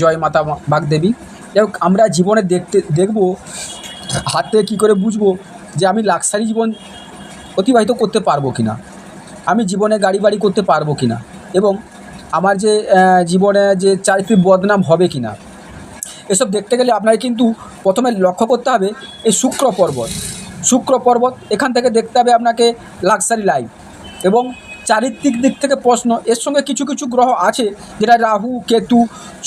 জয় মাতা বাগদেবী। যাই হোক আমরা জীবনে দেখতে, দেখব, হাতে কী করে বুঝব যে আমি লাক্সারি জীবন অতিবাহিত করতে পারব কি না আমি জীবনে গাড়ি বাড়ি করতে পারব কি না এবং আমার যে জীবনে যে চারিত্রিক বদনাম হবে কি না এসব দেখতে গেলে আপনাকে কিন্তু প্রথমে লক্ষ্য করতে হবে এই শুক্র পর্বত। শুক্র পর্বত, এখান থেকে দেখতে হবে আপনাকে লাক্সারি লাইফ। এবং চারিত্রিক দিক থেকে প্রশ্ন। এর সঙ্গে কিছু কিছু গ্রহ আছে যেটা রাহু, কেতু,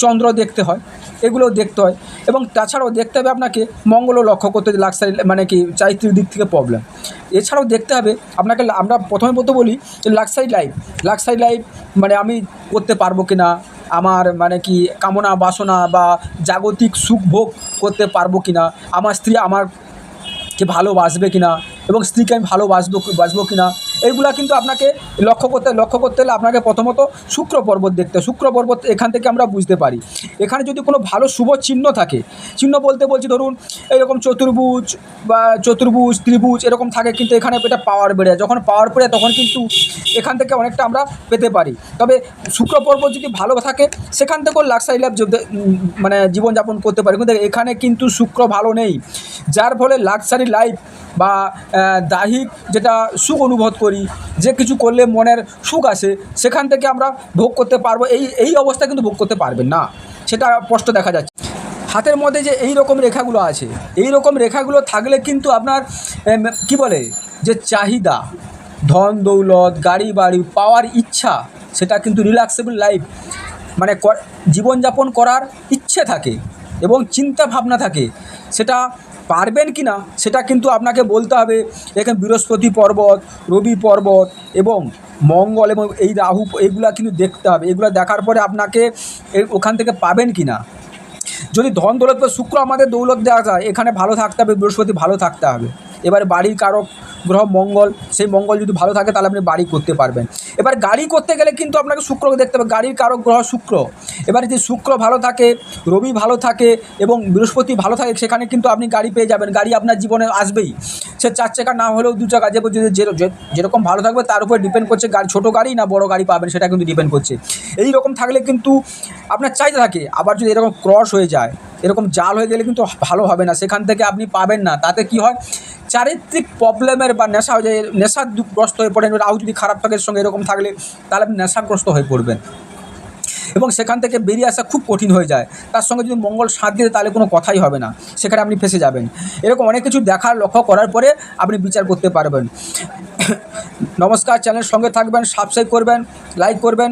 চন্দ্র দেখতে হয়, এগুলোও দেখতে হয়। এবং তাছাড়াও দেখতে হবে আপনাকে মঙ্গলও লক্ষ্য করতে লাক্সারি মানে কি, চারিত্রিক দিক থেকে প্রবলেম এছাড়াও দেখতে হবে, আপনাকে আমরা প্রথমে বলতে বলি যে লাক্সারি লাইফ লাক্সারি লাইফ মানে আমি করতে পারব কি না আমার মানে কি কামনা, বাসনা বা জাগতিক সুখ ভোগ করতে পারব কি না আমার স্ত্রী আমার কে ভালোবাসবে কি না এবং স্ত্রীকে আমি ভালোবাসবো বাসবো কি না এইগুলা কিন্তু আপনাকে লক্ষ্য করতে লক্ষ্য করতে হলে আপনাকে প্রথমত শুক্র পর্বত দেখতে শুক্র পর্বত এখান থেকে আমরা বুঝতে পারি। এখানে যদি কোনো ভালো শুভ চিহ্ন থাকে, চিহ্ন বলতে বলছি ধরুন, এরকম চতুর্ভুজ বা চতুর্ভুজ, ত্রিভুজ এরকম থাকে কিন্তু এখানে এটা পাওয়ার বেড়ে। যখন পাওয়ার বেড়ে তখন কিন্তু এখান থেকে অনেকটা আমরা পেতে পারি। তবে শুক্র পর্বত যদি ভালো থাকে, সেখান থেকেও লাক্সারি লাইফ মানে জীবনযাপন করতে পারি। কিন্তু এখানে কিন্তু শুক্র ভালো নেই। যার ফলে লাক্সারি লাইফ বা দাহিক যেটা সুখ অনুভব করি, যে কিছু করলে মনের সুখ আসে, সেখান থেকে আমরা ভোগ করতে পারব। এই এই অবস্থা কিন্তু ভোগ করতে পারবেন না। সেটা স্পষ্ট দেখা যাচ্ছে। হাতের মধ্যে যে এই রকম রেখাগুলো আছে, এই রকম রেখাগুলো থাকলে কিন্তু আপনার কি বলে, যে চাহিদা, ধন, দৌলত, গাড়ি, বাড়ি, পাওয়ার ইচ্ছা, সেটা কিন্তু রিল্যাক্সেবল লাইফ মানে জীবনযাপন করার ইচ্ছে থাকে এবং চিন্তা ভাবনা থাকে, সেটা পারবেন কি না, সেটা কিন্তু আপনাকে বলতে হবে। এখানে বৃহস্পতি পর্বত, রবি পর্বত এবং মঙ্গল এবং এই রাহু এইগুলা কিন্তু দেখতে হবে। এগুলো দেখার পরে আপনাকে ওখান থেকে পাবেন কি না। যদি ধন দৌলত বা শুক্র আমাদের দৌলত দেওয়া যায়, এখানে ভালো থাকতে হবে, বৃহস্পতি ভালো থাকতে হবে। এবার বাড়ির কারক গ্রহ, মঙ্গল, সেই মঙ্গল যদি ভালো থাকে তাহলে আপনি বাড়ি করতে পারবেন। এবার গাড়ি করতে গেলে কিন্তু আপনাকে শুক্রকে দেখতে হবে, গাড়ির কারক গ্রহ শুক্র। এবার যদি শুক্র ভালো থাকে, রবি ভালো থাকে এবং বৃহস্পতি ভালো থাকে, সেখানে কিন্তু আপনি গাড়ি পেয়ে যাবেন। গাড়ি আপনার জীবনে আসবেই। সে চার চাকা না হলেও দু চাকা, যে যেরকম ভালো থাকবে তার উপর ডিপেন্ড করছে গাড়ি, ছোটো গাড়ি না বড় গাড়ি পাবেন, সেটা কিন্তু ডিপেন্ড করছে। এই রকম থাকলে কিন্তু আপনার চাহিদা থাকে। আবার যদি এরকম ক্রস হয়ে যায়, এরকম জাল হয়ে গেলে কিন্তু ভালো হবে না। সেখান থেকে আপনি পাবেন না। তাতে কি হয়? চারিত্রিক প্রবলেমের বা নেশা যায় নেশাগ্রস্ত হয়ে পড়েন রাহু যদি খারাপ থাকে সঙ্গে এরকম থাকলে তাহলে আপনি নেশাগ্রস্ত হয়ে পড়বেন। এবং সেখান থেকে বেরিয়ে আসা খুব কঠিন হয়ে যায়। তার সঙ্গে যদি মঙ্গল সাথ দিয়ে তাহলে কোনো কথাই হবে না। সেখানে আপনি ফেসে যাবেন। এরকম অনেক কিছু দেখার, লক্ষ্য করার পরে আপনি বিচার করতে পারবেন। নমস্কার চ্যানেলের সঙ্গে থাকবেন সাবস্ক্রাইব করবেন লাইক করবেন।